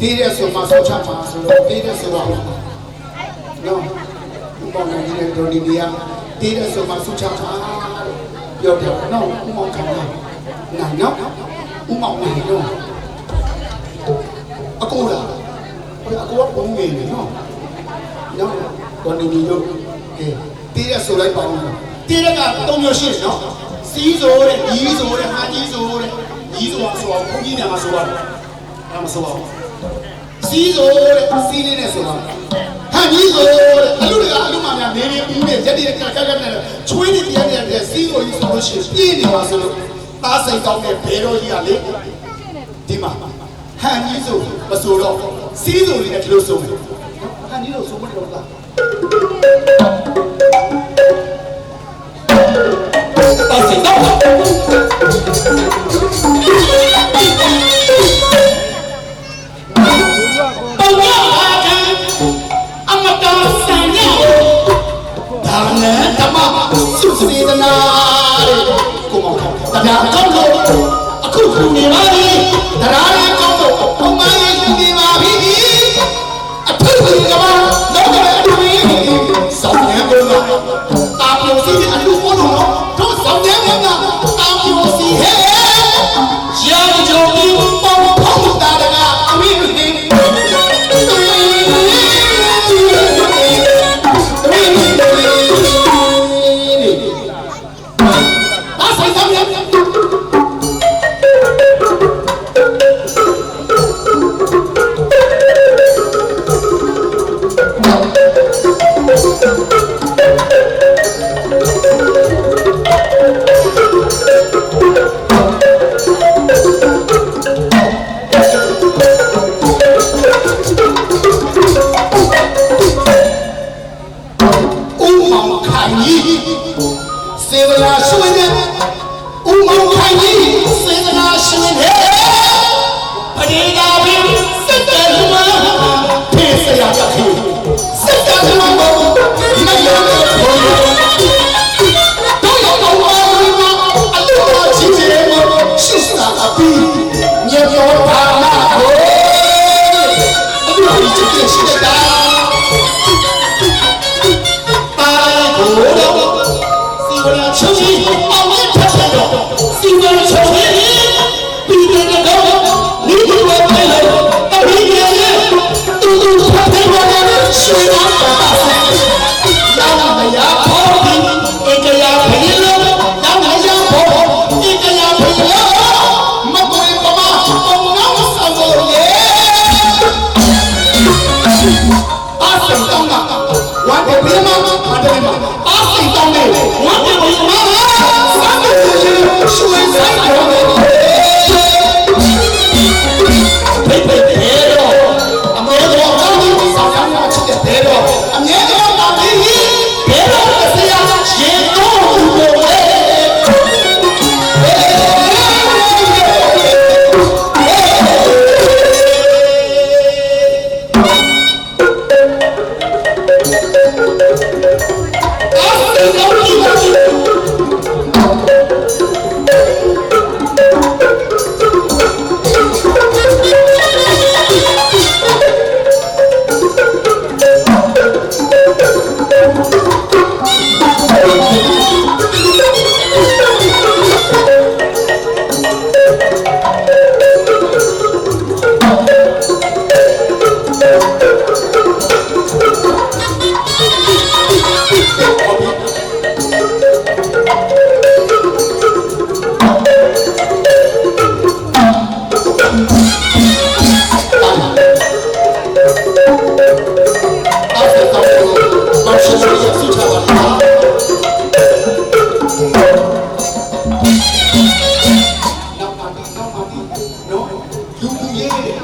တေးတဲ့ဆိုမှဆောက်ချမှာဆိုတော့တေးတဲ့ဆိုတော့နော်ဥပမာကြီးတဲ့ဒေါ်ဒီဒီယာတေးတဲ့ဆိုမှဆောက်ချမှာပြောတယ်နော်ဥမောင်ခံတာနိုင်နော်ဥမောင်နိုင်နော်အကူလားအကူကပုံငယ်နေနော်နော်ဒေါ်ဒီဒီတို့ကဲတေးတဲ့ဆိုလိုက်ပါဦးတေးတဲ့ကသုံးမျိုးရှိတယ်နော်စီးဆိုတဲ့ညီးဆိုတဲ့ဟာကြီးဆိုတဲ့ညီးဆိုတာဆိုတော့ဘုန်းကြီးညာမှာဆိုရတယ်အဲ့မှာဆိုပါဦး စီးဆိုတဲ့စီးလေးနဲ့ဆိုတာဟန်ကြီးဆိုတဲ့အလူတကအလူမများနေနေပြီးနေရက်တည်းကကကနဲ့ချွေးနေတရားတရားတဲ့စီးဆိုကြီးဆိုလို့ရှိရင်ပြင်းနေပါဆိုလို့သားစိတ်ကောင်းတဲ့ဘဲတော်ကြီးကလေဒီမှာဟန်ကြီးဆိုမဆိုတော့စီးဆိုလေးနဲ့ဒီလိုဆိုမယ်ဟန်ကြီးလို့ဆိုမလို့လား Go to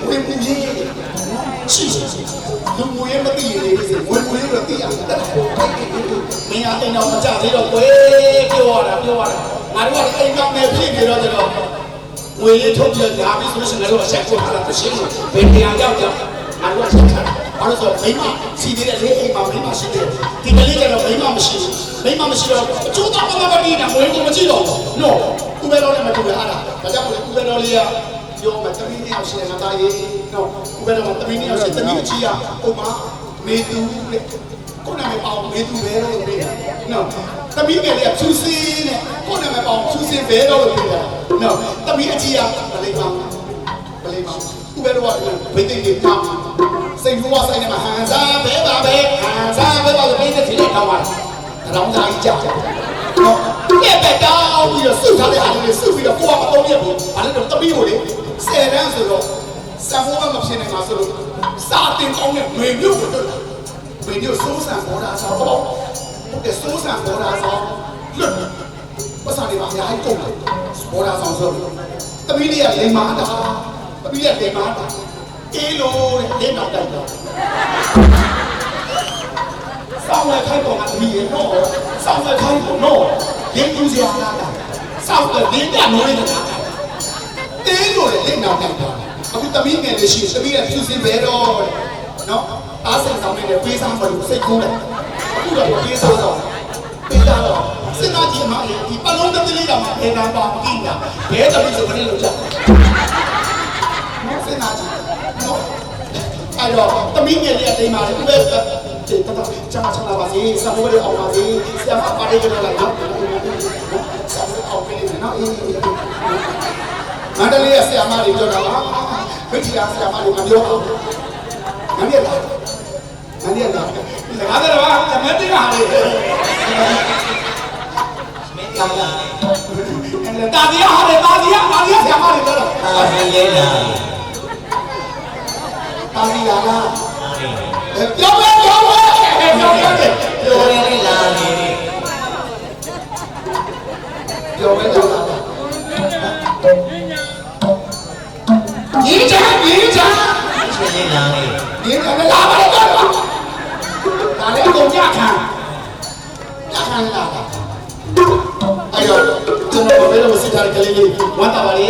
ရေးဝင်မှုရေးရှိရှိရှိလူမှုရေးမသိရသေးဘူးဝင်မှုရေးတော့သိရတယ်မင်းအအိမ်တော်မကြသေးတော့ကွယ်ပြောရတာပြောရတာငါတို့ကအိမ်တော်နဲ့ဖြစ်နေတော့ကျတော့ဝေရေးထုတ်ပြလာပြီဆိုလို့ရှိရင်ငါတို့ကဆက်ကိုထားတာမရှိဘူးဘယ်နေရာရောက်ရောက်ငါတို့ကဆက်ထားတာဘာလို့ဆိုမိမစီနေတဲ့လေအိမ်မှာမိမရှိသေးဒီကလေးကတော့မိမမရှိဘူးမိမမရှိတော့အချိုးတော့မမမပြီးတာဝေကိုမကြည့်တော့ဘူးနော်ဥပဒေတော်နဲ့မတူရတာဒါကြောင့်ဥပဒေတော်လေးက ပြောမှာသမီးနှစ်ယောက်ရှိတယ်ငါသားရေးတော့ခုဘက်တော့သမီးနှစ်ယောက်ရှိသမီးအကြီးကကိုမမေသူနဲ့ကိုနာမည်ပေါအောင်မေသူပဲလို့ပြောတယ်နော်သမီးငယ်လေးကဖြူစင်းနဲ့ကိုနာမည်ပေါအောင်ဖြူစင်းပဲလို့ပြောတယ်နော်သမီးအကြီးကဗလိမောင်ဗလိမောင်ခုဘက်တော့ဘိသိက်တွေပေါင်းစိတ်ဘူးဝဆိုင်နေမှာဟန်စားပဲပါပဲဟန်စားပဲပါလို့ပြိတ္တိတွေထောင်းပါတယ်။တောင်းစားကြီးကြောက်။ဟုတ်။သူ့ရဲ့ပဲတောင်းပြီးတော့စုထားတဲ့အားလုံးတွေစု ဘာလို့လဲတမီးကိုလေဆယ်တန်းဆိုတော့ဆံဖို့မဖြစ်နိုင်မှာဆိုလို့စာတင်ကောင်းတဲ့မေမျိုးကိုတွေ့လာမေမျိုးစိုးစံပေါ်တာဆိုတော့ဟုတ်တယ်စိုးစံပေါ်တာဆိုလွတ်ပတ်စာတွေပါအများကြီးကုန်တယ်ပေါ်တာဆောင်ဆိုတမီးလေးကလိမ်မာတာတမီးကလိမ်မာတာအေးလို့တဲ့လက်တော့တိုက်တော့စောင်းလိုက်ခိုင်းပေါ်မှာတမီးရေတော့စောင်းလိုက်ခိုင်းပေါ်တော့ရင်းသူစရာလားစောင်းတဲ့လေးကနိုးနေတာ တင်းလို့လေလက်နောက်တိုက်တာအခုတမီးငယ်လေးရှိတမီးကဖြူစင်ပဲတော့နော်အားစိတ်ဆောင်နေတဲ့ပေးစားမလို့စိတ်ကူးတယ်အခုတော့ပေးစားတော့ပေးစားတော့စဉ်းစားကြည့်မှဒီပလုံးတစ်လေးတော့မှပေးတာပါမကြည့်တာဘဲတမီးဆိုဘယ်လိုလုပ်ကြနော်စဉ်းစားကြည့်နော်အဲ့တော့တမီးငယ်လေးကတိမ်ပါလေဥပ္ပဒေကျေတတ်ချာချာပါစေစာမိုးလေးအောင်ပါစေဆရာမပါလေးကြတော့လည်းနော်စာမိုးအောင်ပေးနေနော်အေး မန္တလေးရဲ့ဆရာမတွေပြောတာပါဝိထီယာဆရာမတွေမပြောဘူးမမြင်လားမမြင်လားငါကတော့ကမတိကဟာလေတာဒီဟာလေတာဒီဟာတာဒီဆရာမတွေပြောတာအာဟရဲလာတာဒီလာလားပြောပဲပြောပဲပြောပဲပြောရဲလာနေပြောပဲပြောတာ ညီချာညီချာချင်လာနေညီချာလာပါတော့ဒါလည်းအကုန်ကြခံကြခံလာတာအဲ့တော့ကျွန်တော်ဘယ်လိုစစ်ထားတဲ့ကလေးလေးဝမ်းသာပါလေ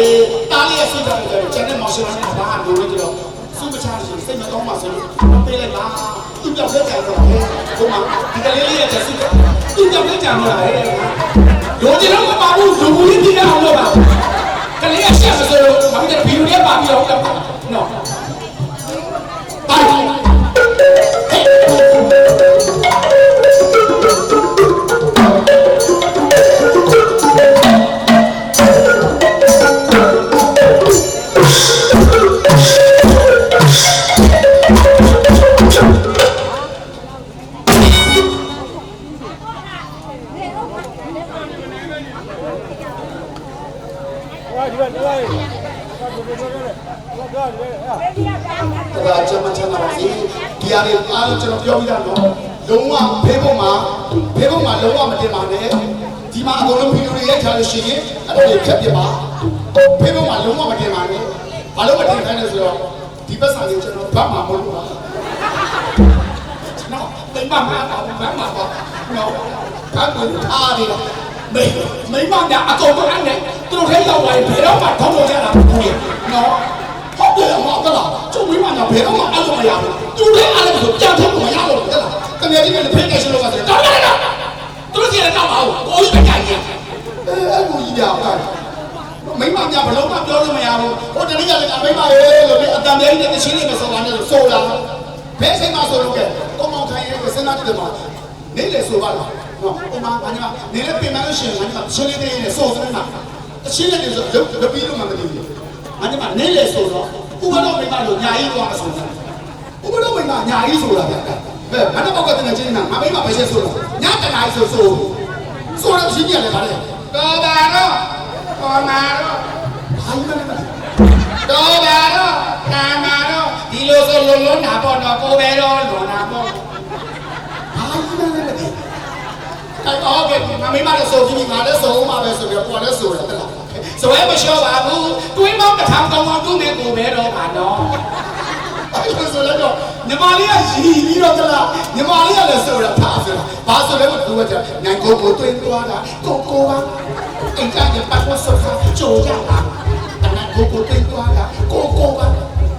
တားလေးရဲ့စစ်ထားတဲ့ကလေးကျန်တဲ့မောင်ရှင်မနဲ့ဘာမှလိုလို့ကြတော့စုမချရှင်စိတ်မကောင်းပါဆိုလို့ပေးလိုက်ပါသူကြောက်လက်ကြတော့ဟဲ့ဒီမှာဒီကလေးလေးရဲ့စစ်သူကြောက်လက်ကြတော့ဟဲ့ရိုးကြတော့မပါဘူးလူဘူးလေးပြရအောင်လို့ပါ ကလေးရဲ့ရှက်ဆိုလို့ဘာဖြစ်လဲဗီဒီယိုလေးပါပြီးတော့တော့နော်ပါ ဒီဟာတွေအားလုံးကျွန်တော်ပြောပြီးသားနော်လုံးဝဖေးဖို့မှာဖေးဖို့မှာလုံးဝမတင်ပါနဲ့ဒီမှာအကုန်လုံးဗီဒီယိုတွေရိုက်ထားလို့ရှိရင်အဲ့ဒါတွေဖြတ်ပြပါဖေးဖို့မှာလုံးဝမတင်ပါနဲ့ဘာလို့မတင်ခိုင်းလဲဆိုတော့ဒီဘက်ဆိုင်ကိုကျွန်တော်ဘာမှမလုပ်ပါနော်တိမ်မမှာပါဘာမှပါနော်ဘာလို့အားရလဲမိမိမများအကုန်လုံးအဲ့နဲ့သူတို့ထဲရောက်သွားရင်ဘယ်တော့မှထောက်လို့ရတာမဟုတ်ဘူးနော်ဟုတ်တယ်အမကလားကျုပ်မိမများဘယ်တော့မှအဲ့လိုမရဘူး သူလည်းအဲ့လိုဆိုပြန်ထုတ်လို့မရလို့ဟုတ်လားတကယ်ကြီးကလည်းဖိတ်နေရှင်လို့ပါဆိုတော့တော်တယ်နော်သူတို့ကြီးလည်းတောက်ပါဦးကိုကြီးကြိုက်ကြအဲအဲ့လိုကြီးကြောက်တာမိမများဘလုံးမပြောလို့မရဘူးဟိုတနေ့ကလည်းမိမရေလို့အတန်ပြန်နေတဲ့ချင်းလေးမဆော်လာနဲ့ဆိုလာဘယ်ချိန်မှဆိုလို့ကဲကောင်းကောင်းထိုင်ရဲစဉ်းစားကြည့်တယ်မှာနေလေဆိုပါလားနော်ဥမာဘာညာနေလေပြင်မလို့ရှိရင်ငါကချင်းလေးတွေနဲ့စောစမ်းတာတချင်းလေးတွေဆိုရုပ်ရပြီးလို့မှမသိဘူးငါကနေလေဆိုတော့ဥပဒေမိမလို့ညာကြီးတော့မဆုံးဘူး ဥပဒေမိမညာကြီးဆိုတာဗျာဘယ်မနဘောကတနေချင်းနာငါမိမပဲရှင်းဆိုတာညာတနာဆိုဆိုဆိုတော့ရှင်းပြရတယ်ဗါလေတော်ပါတော့တော်မာတော့ဘာမှမလုပ်တော်ပါတော့ကာမာတော့ဒီလိုဆိုလုံးလုံးနာပေါ့တော့ကိုပဲတော့လွန်နာပေါ့ဘာမှမလုပ်အဲ့တော့ကငါမိမလည်းဆိုကြည့်ငါလည်းဆိုမှပဲဆိုပြီးတော့ပေါ်လည်းဆိုတယ်တလားဆိုရဲမလျှော့ပါဘူးတွေးမောင်းတစ်ထောင်ကောင်းကောင်းတူးနေကိုပဲတော့ပါတော့ အဲ့ဒါဆိုတော့ညီမလေးကရီပြီးတော့တလားညီမလေးကလည်းဆိုတာဖာဆိုတာဘာဆိုလဲသူကနိုင်ကိုကိုတွင်းသွားတာကိုကိုပါအင်္ဂါရပတ်ဖို့ဆော့ဆော့ကြိုးရတာအနာကိုကိုတွင်းသွားတာကိုကိုပါ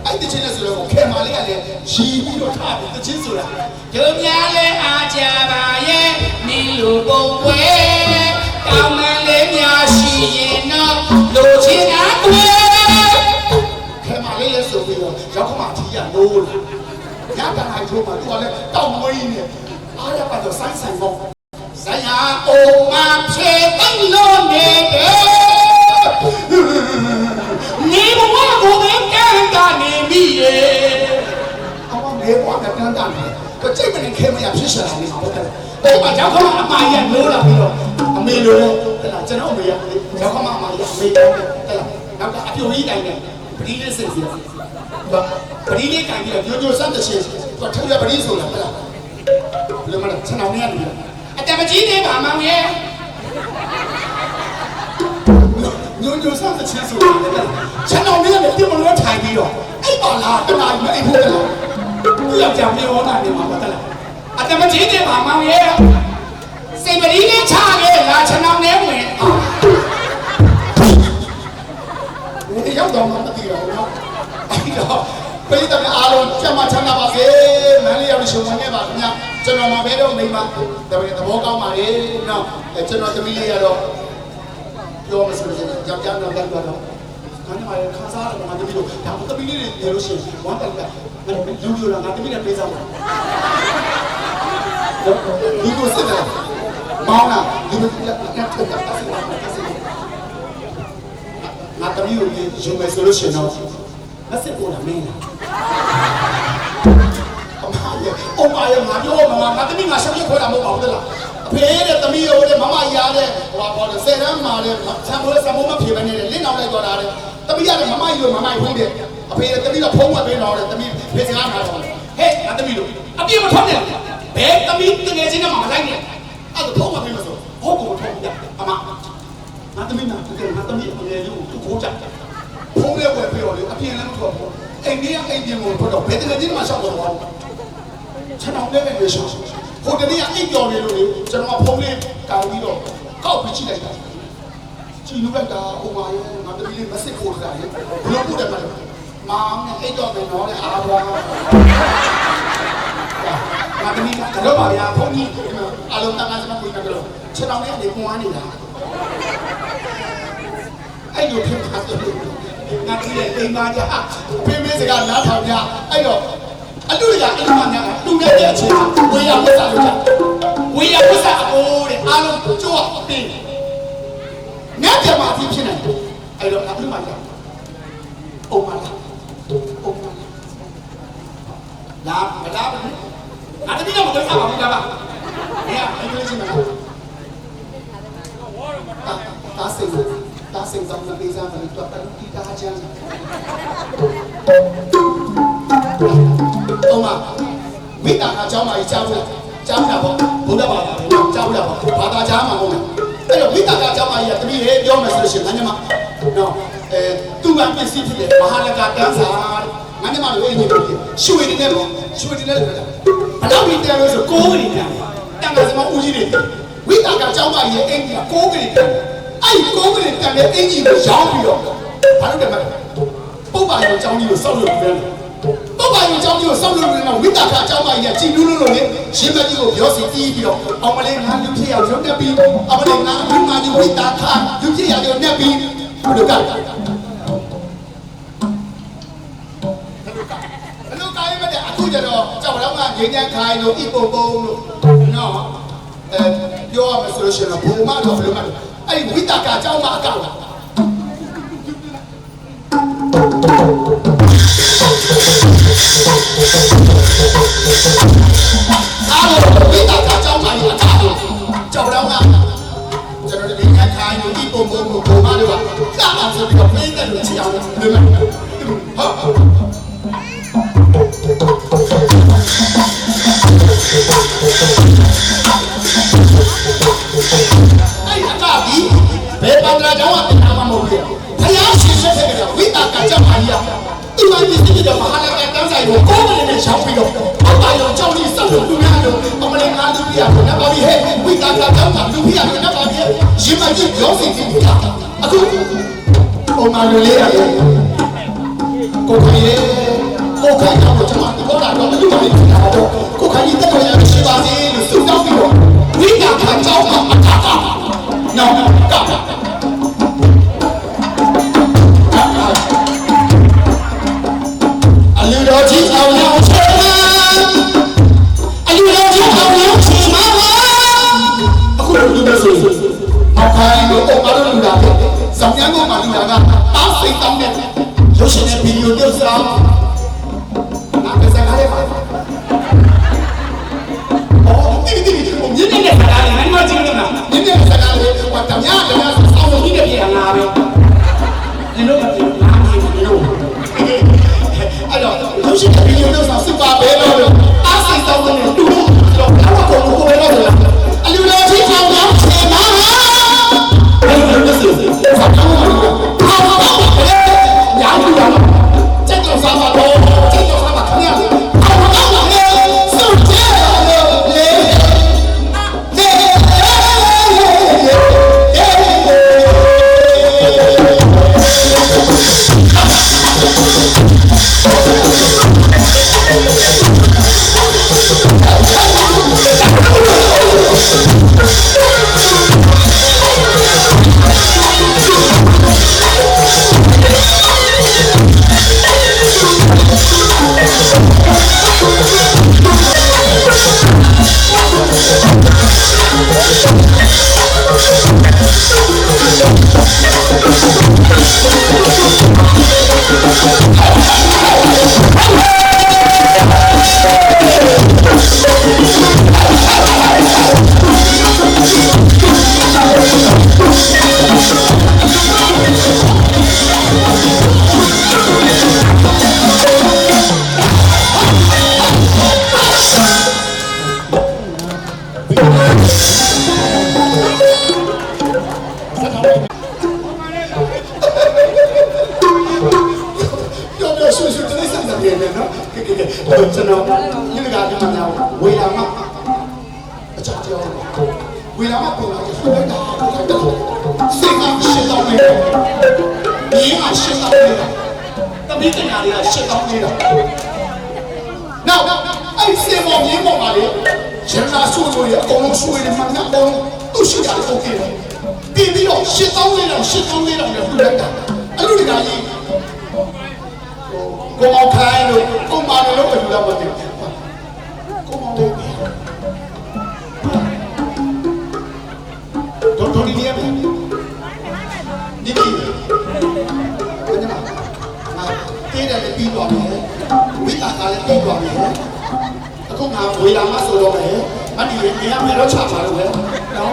အဲ့ဒီချင်းနဲ့ဆိုတော့ခဲမလေးကလည်းရီပြီးတော့ထားတယ်တချင်းဆိုတာဒုများလဲအားကြပါရဲ့နီလိုပုံပွဲကောင်းမလေးများရှိရင်တော့လိုချင် အထီးရလို့လာညတနာချိုးမှာသူကလည်းတောက်မွေးနေအားရပါတော့ဆိုင်းဆိုင်ပေါ့ဆိုင်ဟာအိုမဖြေတိတ်လို့နေတယ်နေဘဝကိုပဲကံကနေပြီရေအမမေဘဝကကံတာနေကကြိတ်မနေခဲမရဖြစ်ရှာနေမှာပေါ့တဲ့အဲ့မှာရောက်ခမအမရလို့လာပြီးတော့အမေလိုလေဟဲ့လားကျွန်တော်အမေရရောက်ခမအမရအမေတောင်းတယ်ဟဲ့လားနောက်ကအပြိုကြီးတိုင်းနဲ့ပတိလေးစစ်စီတော့ ပတိလေးကန်ပြီးတော့ညိုညိုစမ်းတဲ့ရှင်သူထက်ရပတိဆိုလာဟဲ့လားဘယ်လိုမှလဲကျွန်တော်နေရတယ်အတမကြီးသေးပါမောင်ရဲ့ညိုညိုစမ်းတဲ့ရှင်ဆိုလာတယ်ကျွန်တော်နေရတယ်ပြင်မလို့ထိုင်ပြီးတော့အဲ့ပါလားတနာကြီးအဲ့ဖို့လားသူယောက်ျားပြေဟောတာနေမှာပတ်လားအတမကြီးသေးပါမောင်ရဲ့စိတ်ပတိလေးချခဲ့လားကျွန်တော်နေဝင်အာဒီရောက်တော့မှမသိတော့ဘူးနော် အဲ့တော့ပြည်သူများအားလုံးကြမ်းမချမ်းသာပါစေမန်းလေးရောက်ရှင်ဝင်ခဲ့ပါခင်ဗျာကျွန်တော်မှပဲတော့မိမတပည့်သဘောကောင်းပါလေနော်အဲကျွန်တော်သမီးလေးကတော့ပြောမစလို့ကြောင်ကြောင်တော့တက်သွားတော့ခါနေမှာခါစားတော့ငါသမီးတို့ဒါမှသမီးလေးတွေနေလို့ရှိရင်ဝမ်းတိုက်ကငါလူလူလာငါသမီးနဲ့ပေးစားမှာဒီကိုစစ်တယ်မောင်းလာဒီလိုတက်တက်တက်တက်တက်ငါသမီးကိုယူမယ်ဆိုလို့ရှိရင်တော့ လက်စစ်ပေါ်လာမင်းလားအမရဲ့အမရဲ့ငါပြောမမငါသမီးငါရှောက်ရခွဲတာမဟုတ်ပါဘူးလားအဖေတဲ့သမီးရိုးတဲ့မမရတဲ့ဟိုပါပေါ်တဲ့ဆယ်တန်းမာတဲ့ဆံမိုးဆံမိုးမဖြေဘဲနဲ့လင်းအောင်လိုက်သွားတာတဲ့သမီးရတယ်မမယူမမဖုံးတယ်အဖေတဲ့သမီးကဖုံးဝက်ပေးတော့တဲ့သမီးဖေစကားနာတော့ဟဲ့ငါသမီးတို့အပြည့်မထုံးနဲ့ဘယ်သမီးတကယ်ချင်းနဲ့မှမလိုက်နဲ့အဲ့ဒါဖုံးဝက်ပေးမဆိုဟုတ်ကောထုံးပြအမငါသမီးနာတကယ်ငါသမီးအငယ်လေးကိုသူ့ကိုကြတယ် ဖုံးလေးဝယ်ပေးတော့လေအပြည့်လည်းမထွက်ဘူးအိမ်ကြီးကအိမ်ပြင်ကိုထွက်တော့ဘယ်တကယ်ချင်းမှရှောက်တော့ဘူးကျွန်တော်လည်းပဲရှောက်ဟိုတနေ့ကအိမ်ပြော်နေလို့လေကျွန်တော်ကဖုံးလေးတောင်းပြီးတော့ကောက်ပြီးကြည့်လိုက်တာကြည့်လို့လိုက်တာဟိုမှာရောငါသမီးလေးမစစ်ဖို့တာလေဘယ်လိုပို့တယ်မလဲမောင်နဲ့အိတ်တော်ပဲတော့လေအားပါငါသမီးကတော့ပါဗျာဖုန်းကြီးအလုံးတန်းကစမကိုနေကြတော့ချက်တော်လေးနေကွာနေတာအဲ့လိုဖြစ်တာဆိုလို့ ငါကြည့်တဲ့အိမ်သားကြဖေးမေးစကားနားထောင်ကြအဲ့တော့အလူရအိမ်သားများကလူနဲ့တဲ့အချင်းဝေးရဝတ်စားလို့ကြ ကြီးကိုရောင်းပြီးတော့ဘာလို့လဲမလဲပုပ္ပါရောအကြောင်းကြီးကိုစောက်လို့ပြန်တယ်ပုပ္ပါရောအကြောင်းကြီးကိုစောက်လို့ပြန်တော့ဝိတာကအကြောင်းမကြီးကကြည်လူးလို့လို့လေရှင်မကြီးကိုပြောစီတီးပြီးတော့အောင်မလေးငါလူဖြစ်အောင်ရုပ်တက်ပြီးအောင်မလေးငါလူမကြီးဝိတာခါလူဖြစ်ရအောင်နဲ့ပြီးဘယ်လိုကဘယ်လိုကိုင်းမလဲအခုကျတော့ကြောက်တော့ငါငင်းညံခိုင်းလို့ဣပုံပုံလို့နော်အဲပြောရမယ်ဆိုလို့ရှိရင်တော့ဘုံမတော့ဘယ်လိုမှအဲ့ဒီဝိတာကအကြောင်းမအကော က်လားအားလုံးဝိတာကအကြောင်းမကြီးအကောက်လားကြောက်တော့ငါကျွန်တော်ဒီငါခိုင်းလို့ဣပုံပုံလို့ဘုံမတော့ကသာမဆိုပြီးတော့ပြင်းတယ်လို့ချီအောင်လို့ဟုတ်အဲ့ ကကြောင့်ပါကြီး။ဒီမှာဒီစိတ်ကမဟာလကတန်းဆိုင်ကိုကိုယ်ကလေးနဲ့ရှောင်းပြီးတော့အပါရောင်ကြောင့်ဒီဆက်လို့လူများလို့အမလေးငါလူပြရတော့နတ်ပါပြီဟဲ့ဝိတာကကြောင့်ကလူပြရတော့နတ်ပါပြီရှင်မကြီးရောစီစီတာအခုပုံမှန်လူလေးရတယ်ကိုခိုင်လေးကိုခိုင်တော့ကျွန်မပြောတာတော့လူပါလိမ့်တာတော့ကိုခိုင်ကြီးတက်တော်ရရှိပါစေလို့ဆုတောင်းပြီးတော့ဝိတာကကြောင့်ကအတားတာနော်ကတာ ပုံမှာလို့လူတာလေဇောင်ရမ်းကုန်မှာလူတာကအားစိတ်တောင်းတဲ့ရုပ်ရှင်နဲ့ဗီဒီယိုပြုတ်စားနာ ဝေလာမပုံလာကျဆွလိုက်တာစိတ်ကရှင်းတော့နေတယ်ဒီကရှင်းတော့နေတာတမိကညာလေးကရှင်းတော့နေတာနောက်အဲ့စေမောင်မြင်းပေါ်ပါလေရန်လာဆွလို့ရအကုန်လုံးဆွေးတယ်မှန်တယ်အကုန်လုံးသူ့ရှိတာโอเคတယ်ပြီးပြီးတော့ရှင်းတော့နေတာရှင်းတော့နေတာလည်းပြလိုက်တာအဲ့လိုတကကြီး ကိုမောင်ခိုင်းလို့ကိုမောင်လည်းဘယ်လိုလဲမသိဘူးကိုမောင်တို့ တော်တော်ဒီနေရာမှာဒီဒီဘယ်မှာငါတေးတယ်လည်းပြီးသွားပြီဝိတာကလည်းပြီးသွားပြီအခုငါဝေလာမဆိုတော့မယ်မဒီရေနေရာမှာတော့ချပါလို့ပဲနော်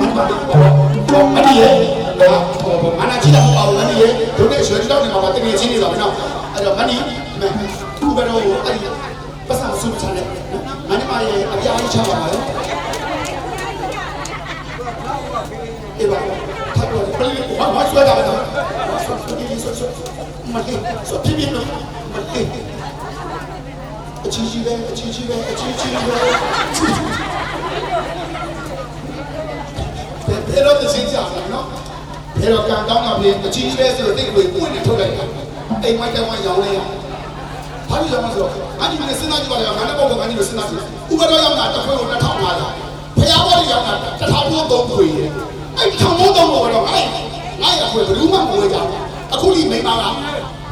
မမဒီဘောမဒီရေဟာမနာကြည့်တော့ပါဘူးမဒီရေတို့တဲ့ရွှေတောက်နေမှာတကယ်ချင်းနေတော့နော်အဲ့တော့မဒီဥပဒေကိုအဲ့ဒီပတ်စံစုချတယ်မဒီမရေအပြားကြီးချပါပါလေ အေးပါထပ်တော့ပြန်ဘာမှဆွဲတာပဲနော်ဆွဲဆွဲဆွဲဆွဲမလေးဆွဲပြပြလို့မလေးအချီချီပဲအချီချီပဲအချီချီပဲဘယ်တော့သိချင်ကြလဲနော်ဘယ်တော့ကန်တောင်းတာပြေအချီချီပဲဆိုတော့တိတ်ကိုပွင့်နေထုတ်လိုက်တာအိမ်မိုက်တောင်းရောင်းလိုက်ရဘာလို့ရောင်းလဲဆိုတော့အဒီမနဲ့စဉ်းစားကြည့်ပါလေငါနဲ့ပေါ့ကငါနဲ့စဉ်းစားကြည့်ဥပဒေရောင်းတာတစ်ခွဲကို2500ဖျားဘော်ရောင်းတာတစ်ထောင်မိုးသုံးခွေ အဲ့တစ်ထောင်မိုးသုံးဘောတော့အဲ့ငါရခွေဘယ်သူမှမဝေကြဘူးအခုဒီမိမက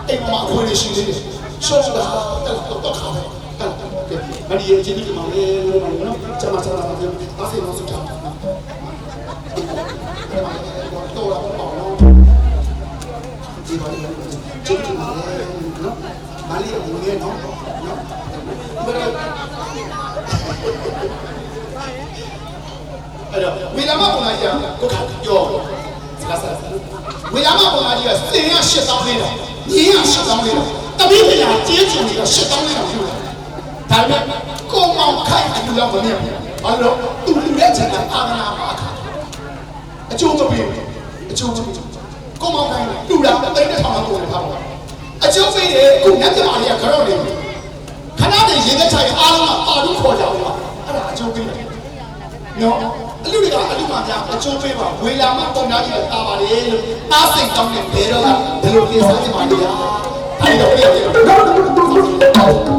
အိမ်မှာအခွေနေရှိနေတယ်ရှော့တာတော့တော့ခါတယ်မဒီရဲ့ချင်းဒီမှာလေနော်ကျမကျမမှာအားစိတ်လို့စတာ ကြီးကစင်ရရှစ်တောင်းနေတာညီရရှစ်တောင်းနေတာတပည့်ပညာကျင်းချင်နေတာရှစ်တောင်းနေတာဖြစ်လာဒါပေမဲ့ကိုမောင်ခိုင်အယူလောက်မမြင်ဘူးဘာလို့သူလူရဲ့ချင်တာအာနာပါခါအကျိုးမပေးအကျိုးမပေးကိုမောင်ခိုင်လူလာတိတ်တဲ့ထောင်မှာကိုယ်ထားပါအကျိုးပေးတယ်ကိုညက်ကြပါလေခရော့နေခဏတည်းရေသက်ချိုင်အားလုံးကအာလူခေါ်ကြအောင်ပါအဲ့ဒါအကျိုးပေးတယ်နော် အလူတွေကအလူမှများအချိုးပေးပါဝေလာမပုံသားကြီးကတာပါလေလို့အားစိတ်ကောင်းတဲ့ဘဲတော့ကဘယ်လိုပြင်စားကြပါလဲဒါတော့ပြည့်ပြည့်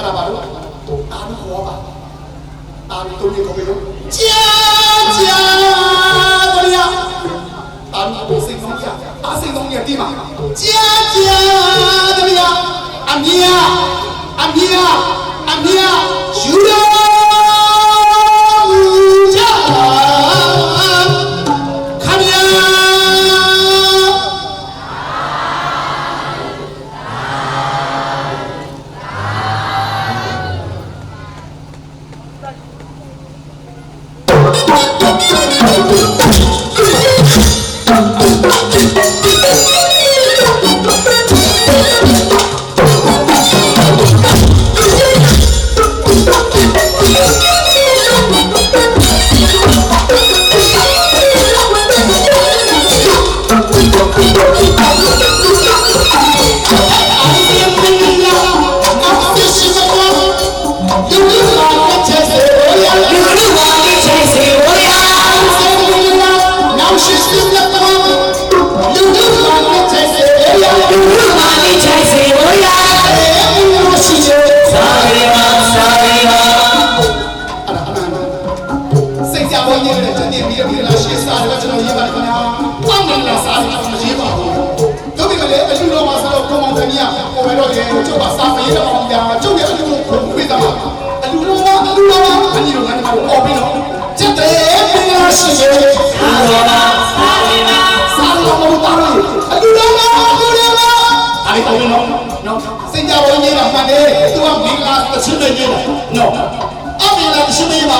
အဲ့ဒါပါလို့သူအာရုံခေါ်ပါအာရုံတုံးနေခေါ်ပြီလို့ကြာကြာတို့ရအာရုံပိုစိတ်ကောင်းရအာစိတ်ကောင်းရဒီမှာကြာကြာတို့ရအမြာအမြာအမြာယူရ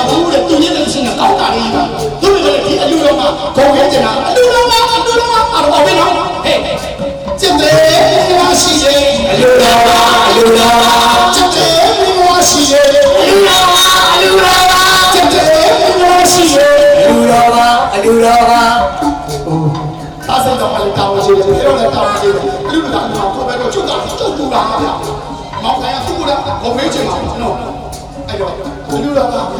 ဘူးတဲ့သူရဲ့လူရှင်ကကောင်းတာလေးပါသူတွေလည်းဒီအလူတော်မှာဂုံခဲကျင်တာအလူတော်မှာအလူတော်မှာအော်ဘယ်တော့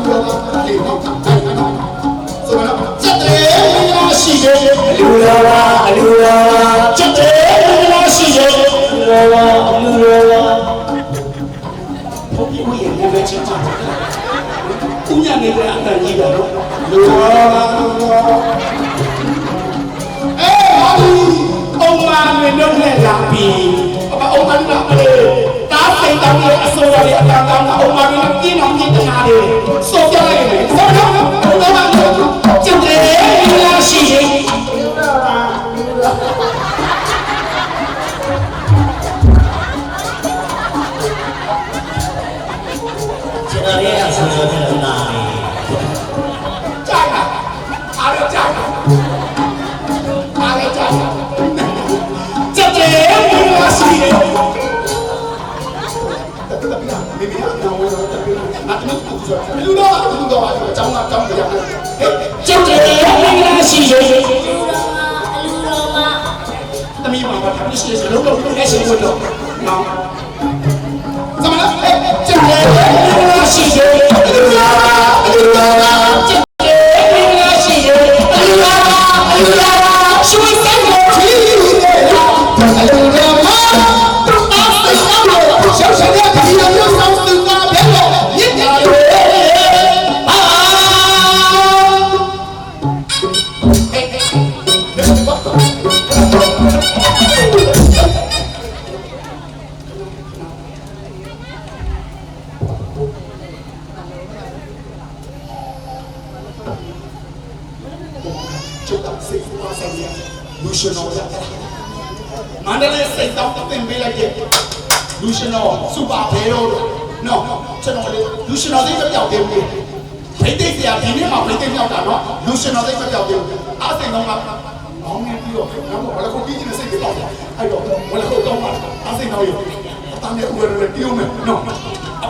လူကလူလူကလေနော်ဆိုတော့စက်တယ်မရှိတယ်လူရောပါအလူရောပါစက်တယ်မရှိတယ်လူရောပါအလူရောပါဘုရားရဲ့ဘုရားချင်းချာသူညနေတဲ့အတန်ကြီးတယ်နော်လူရောအေးဟာဒီအောင်မမင်းတို့နဲ့လာပြီ ရဲ့အစိုးရရဲ့အတန်တောင်းအောင်မမင်းပြင်းအောင်ပြင်းတနာတယ်စောပြလိုက်တယ်စောတော့ လူတော်ကလူတော်ကအကြောင်းကတောင်းကြရမယ်ဟဲ့ကျောက်တယ်ရဲ့မင်္ဂလာရှိရဲ့သမီးပါပါတာရှိရဲ့လုံးလုံးအဲ့ရှိလို့တော့မောင်သမလားကျောက်တယ်ရဲ့မင်္ဂလာရှိရဲ့လူတော်ကလူတော်က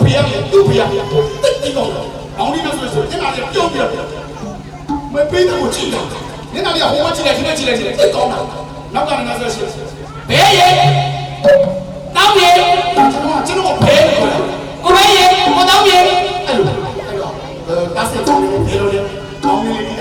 ဖေရသူ့ဖေရတိတ်တိတ်တော့မောင်းနေမှဆိုဆိုတင်လာတယ်ပြုံးပြီးတော့မပေးတဲ့ကိုကြည့်တာနင်နာလေးကဟိုမှာကြည့်လိုက်ဒီမှာကြည့်လိုက်ကြည့်လိုက်တိတ်ကောင်းတာနောက်ကလည်းငါဆိုရှင်ဘဲရဲ့တောင်းရဲ့ကျွန်တော်ကျွန်တော်ဘဲလို့ခေါ်တာကိုဘဲရဲ့ကိုတောင်းရဲ့အဲ့လိုအဲ့တော့အဲတားစစ်တယ်ဘဲလို့လေ